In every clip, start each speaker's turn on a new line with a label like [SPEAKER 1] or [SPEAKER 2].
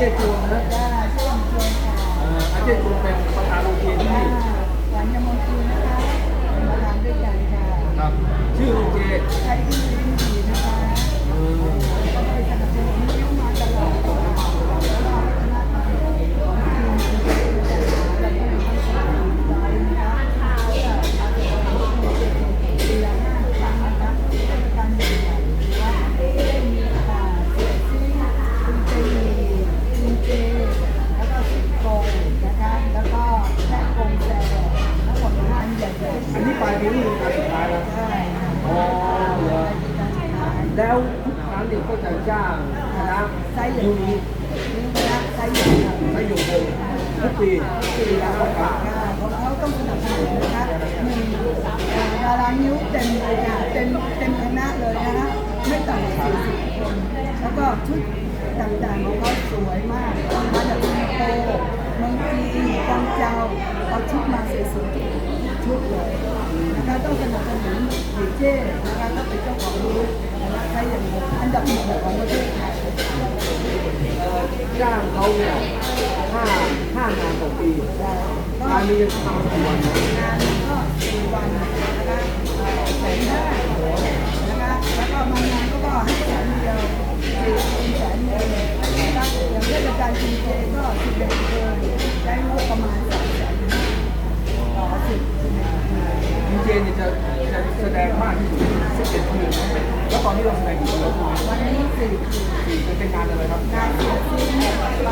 [SPEAKER 1] อา
[SPEAKER 2] เจ๊ดวงนะ
[SPEAKER 1] จ้าช่วงชวนค่ะ
[SPEAKER 2] เอ่ออาเจ๊ดวงเป็นประธานโรงเรียนที่นี่
[SPEAKER 1] หวานยมนตรีนะคะมา แล้วทุกครั้งเนี่ยก็
[SPEAKER 2] จะจ้างคณะ
[SPEAKER 1] ไซส์ใหญ่
[SPEAKER 2] ยู
[SPEAKER 1] นี่
[SPEAKER 2] นิ
[SPEAKER 1] คณะไซส์ใหญ่ค่ะ
[SPEAKER 2] ใช้อยู่วงทุกปี
[SPEAKER 1] ปีละค่ะของเขาต้องสนับสนุนนะคะหนึ่งดารานิ้วเต็มเลยค่ะเต็มเต็มคณะเลยนะคะไม่ต่ำกว่าสี่สิบคนแล้วก็ชุดต่างๆของเขาสวยมากมาจากสิงคโปร์เมืองจีนกวางเจาเอาชุดมาสวยๆ ชุดเลยนะคะต้องสนับสนุนดีเจนะคะก็เป็นเจ้าของบูธนะคะใช้อย่างอันดับหนึ่งของประเทศไทย
[SPEAKER 2] เอ่อจ้างเขาเนี่ยห้าห้างานต่อปี
[SPEAKER 1] ก็
[SPEAKER 2] งานนี้จะทำกี่วันนะ
[SPEAKER 1] งานก็สี่วันนะคะแสนห้านะคะแล้วก็มางานก็ก็ให้แสนเดียวสี่แสนเดียวนะคะอย่างเทศกาลกินเจก็สิบเอ็ดเดือนได้งบประมาณสามแสนห้าต่อสิบ
[SPEAKER 2] ดีเจเนี่ยจะจะแสดงมากที่สุดสิบเอ็ดคืนแล้วตอนนี้เราแสดงกี่คืนแล้ว
[SPEAKER 1] วันนี้สี่
[SPEAKER 2] สี่จะเป็นงานอะไรครับ
[SPEAKER 1] งานเสียชีวิตไป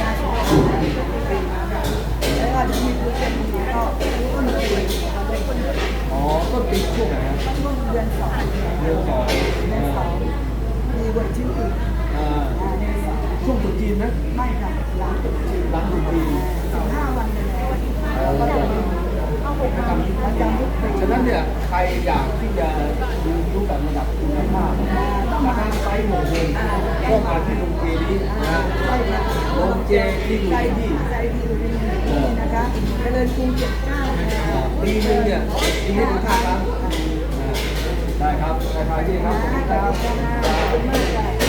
[SPEAKER 1] การสุขภาพปีนะคะแล้วก็จะมีผู้เป็นผู้ก็ต้นปีเป็นต้น
[SPEAKER 2] อ๋อต้นปีช่วงไหนครับ
[SPEAKER 1] ช่วงเดือนสอง
[SPEAKER 2] เดือนสอง
[SPEAKER 1] เดือนสองมีเวอร์ชิ่นอีก
[SPEAKER 2] อ่า
[SPEAKER 1] อ่าเดือนสอง
[SPEAKER 2] ช่วงตรุษจีนนะ
[SPEAKER 1] ไม่ค่ะหลังตรุษจีน
[SPEAKER 2] หลังตรุษจีน
[SPEAKER 1] สิบห้าวันไปแล้วแล้วก็จะมีเข้าหกวันประจำทุกปี
[SPEAKER 2] ฉะนั้นเนี่ยใครอยากที่จะดูรูปแบบระดับคุณภาพราคาไซส์หมงคล ก็มาที่ลุงเจดีนะลุงเจที่ลุง
[SPEAKER 1] ใจดีใจดีอยู่ที่นี่นะคะเจริญกรุงเจ็ดเก้า
[SPEAKER 2] ปีนึงเนี่ยปีนี้ถึงห้าครั้งอ่าได้ครับราคาที่ครับขอบคุณครับ